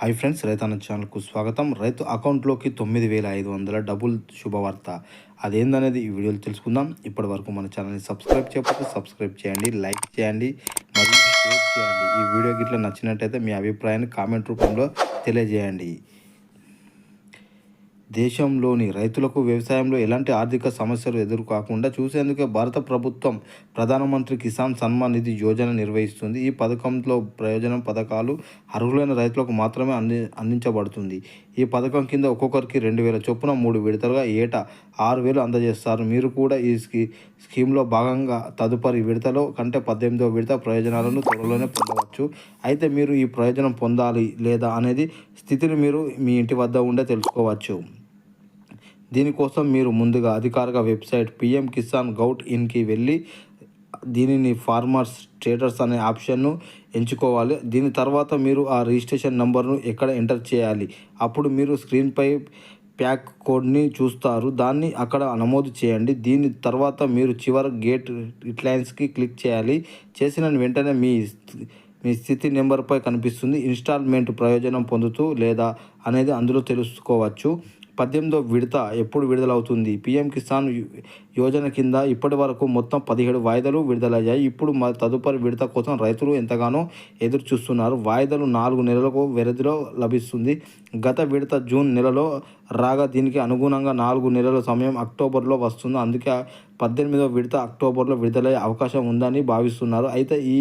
Hi friends రైతన్న ఛానల్కు స్వాగతం. రైతు అకౌంట్లోకి తొమ్మిది వేల ఐదు వందల డబుల్ శుభవార్త. అదేందనేది ఈ వీడియోలో తెలుసుకుందాం. ఇప్పటి వరకు మన ఛానల్ని సబ్స్క్రైబ్ చేయకపోతే సబ్స్క్రైబ్ చేయండి లైక్ చేయండి మరియు షేర్ చేయండి. ఈ వీడియో గిట్ల నచ్చినట్టయితే మీ అభిప్రాయాన్ని కామెంట్ రూపంలో తెలియజేయండి. దేశంలోని రైతులకు వ్యవసాయంలో ఎలాంటి ఆర్థిక సమస్యలు ఎదురుకాకుండా చూసేందుకే భారత ప్రభుత్వం ప్రధానమంత్రి కిసాన్ సన్మాన్ నిధి యోజన నిర్వహిస్తుంది. ఈ పథకంలో ప్రయోజనం పథకాలు అర్హులైన రైతులకు మాత్రమే అంది అందించబడుతుంది. ఈ పథకం కింద ఒక్కొక్కరికి రెండు వేల చొప్పున మూడు విడతలుగా ఏటా ఆరు వేలు అందజేస్తారు. మీరు కూడా ఈ స్కీ స్కీమ్లో భాగంగా తదుపరి విడతలో కంటే పద్దెనిమిదవ విడత ప్రయోజనాలను త్వరలోనే పొందవచ్చు. అయితే మీరు ఈ ప్రయోజనం పొందాలి లేదా అనేది స్థితిని మీరు మీ ఇంటి వద్ద ఉండే తెలుసుకోవచ్చు. దీనికోసం మీరు ముందుగా అధికారిక వెబ్సైట్ పిఎం కిసాన్ గౌట్ ఇన్కి వెళ్ళి దీనిని ఫార్మర్స్ స్టేటస్ అనే ఆప్షన్ను ఎంచుకోవాలి. దీని తర్వాత మీరు ఆ రిజిస్ట్రేషన్ నెంబర్ను ఎక్కడ ఎంటర్ చేయాలి? అప్పుడు మీరు స్క్రీన్పై ప్యాక్ కోడ్ని చూస్తారు. దాన్ని అక్కడ నమోదు చేయండి. దీని తర్వాత మీరు చివరి గేట్ రిట్లైన్స్కి క్లిక్ చేయాలి. చేసిన వెంటనే మీ మీ స్థితి నెంబర్పై కనిపిస్తుంది. ఇన్స్టాల్మెంట్ ప్రయోజనం పొందుతూ లేదా అనేది అందులో తెలుసుకోవచ్చు. పద్దెనిమిదో విడత ఎప్పుడు విడుదలవుతుంది? పీఎం కిసాన్ యోజన కింద ఇప్పటి వరకు మొత్తం పదిహేడు వాయిదాలు విడుదలయ్యాయి. ఇప్పుడు మ తదుపరి విడత కోసం రైతులు ఎంతగానో ఎదురు చూస్తున్నారు వాయిదాలు నాలుగు నెలలకు వ్యవధిలో లభిస్తుంది. గత విడత జూన్ నెలలో రాగా దీనికి అనుగుణంగా నాలుగు నెలల సమయం అక్టోబర్లో వస్తుంది. అందుకే పద్దెనిమిదో విడత అక్టోబర్లో విడుదలయ్యే అవకాశం ఉందని భావిస్తున్నారు. అయితే ఈ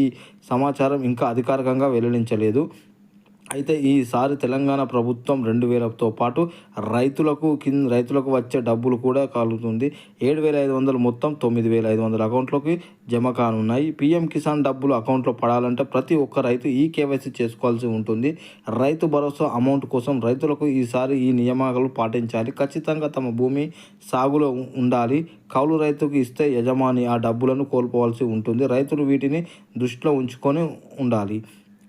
సమాచారం ఇంకా అధికారికంగా వెల్లడించలేదు. అయితే ఈసారి తెలంగాణ ప్రభుత్వం రెండు వేలతో పాటు రైతులకు కింద రైతులకు వచ్చే డబ్బులు కూడా కలుగుతుంది. ఏడు వేల ఐదు వందలు మొత్తం తొమ్మిది వేల ఐదు వందల అకౌంట్లోకి జమ కానున్నాయి. పీఎం కిసాన్ డబ్బులు అకౌంట్లో పడాలంటే ప్రతి ఒక్క రైతు ఈ కేవైసీ చేసుకోవాల్సి ఉంటుంది. రైతు భరోసా అమౌంట్ కోసం రైతులకు ఈసారి ఈ నియమాలు పాటించాలి. ఖచ్చితంగా తమ భూమి సాగులో ఉండాలి. కౌలు రైతుకు ఇస్తే యజమాని ఆ డబ్బులను కోల్పోవాల్సి ఉంటుంది. రైతులు వీటిని దృష్టిలో ఉంచుకొని ఉండాలి.